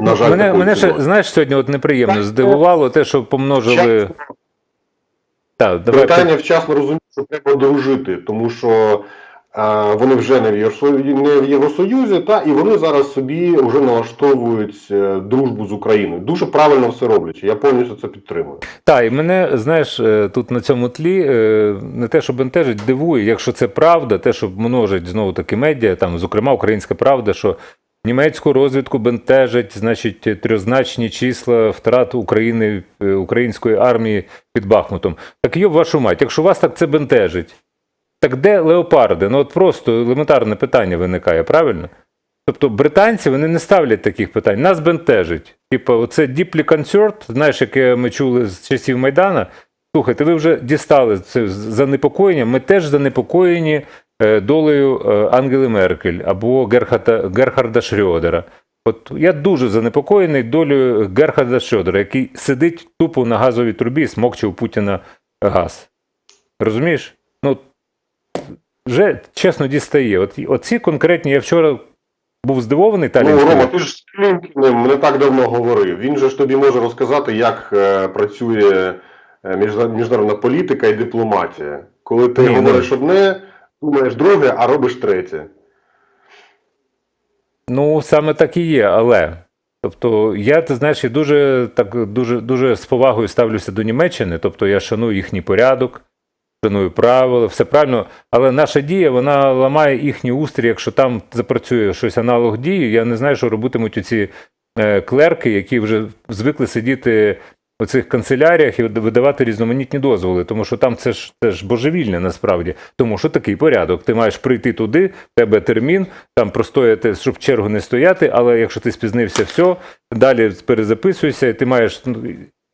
На жаль, мене, мене ще, знаєш, сьогодні от неприємно Так, здивувало те, що помножили. Так, давай. Британія вчасно розуміє, що треба дружити, тому що е, вони вже не в, Євросоюзі, не в Євросоюзі, та і вони зараз собі вже налаштовують е, дружбу з Україною. Дуже правильно все роблячи. Я повністю це підтримую. Так, і мене, знаєш, е, тут на цьому тлі е, не те, що бентежить, дивує, якщо це правда, те, що множить знову таки медіа, там, зокрема, українська правда, що німецьку розвідку бентежить, значить, трьозначні числа втрат України, е, української армії під Бахмутом. Так йоб вашу мать, якщо вас так це бентежить, так де леопарди? Ну от просто елементарне питання виникає, правильно? Тобто британці вони не ставлять таких питань. Нас бентежить. Типу, оце deeply concerned, знаєш, яке ми чули з часів Майдана. Слухайте, ви вже дістали це занепокоєння. Ми теж занепокоєні долею е, Ангели Меркель або Герхарда, Герхарда Шрёдера. От я дуже занепокоєний долею Герхарда Шрёдера, який сидить тупо на газовій трубі і смокче у Путіна газ. Розумієш? Ну, вже чесно дістає. От, оці конкретні, я вчора був здивований Ну, Талінською. Рома, ти ж Клімкіним не так давно говорив. Він же ж тобі може розказати, як е, працює е, міжнародна політика і дипломатія. Коли ти Ні, ну- говориш одне, думаєш друге, а робиш третє. Ну, саме так і є, але. Тобто, я, ти знаєш, я дуже так дуже дуже з повагою ставлюся до Німеччини. Тобто я шаную їхній порядок, шаную правила, все правильно. Але наша дія вона ламає їхній устрій, якщо там запрацює щось аналог дії. Я не знаю, що робитимуть оці е, клерки, які вже звикли сидіти у цих канцеляріях і видавати різноманітні дозволи, тому що там це ж це ж божевільне насправді. Тому що такий порядок. Ти маєш прийти туди, в тебе термін, там простояти, щоб чергу не стояти, але якщо ти спізнився, все, далі перезаписуйся, і ти маєш ну,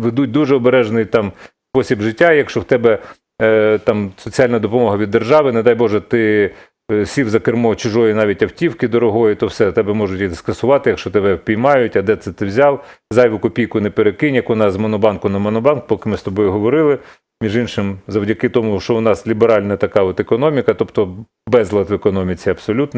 ведуть дуже обережний там спосіб життя. Якщо в тебе е, там соціальна допомога від держави, не дай Боже, ти сів за кермо чужої навіть автівки дорогої, то все тебе можуть і скасувати, якщо тебе впіймають, а де це ти взяв, зайву копійку не перекинь, як у нас з монобанку на монобанк, поки ми з тобою говорили. Між іншим, завдяки тому, що у нас ліберальна така от економіка, тобто безлад в економіці абсолютний.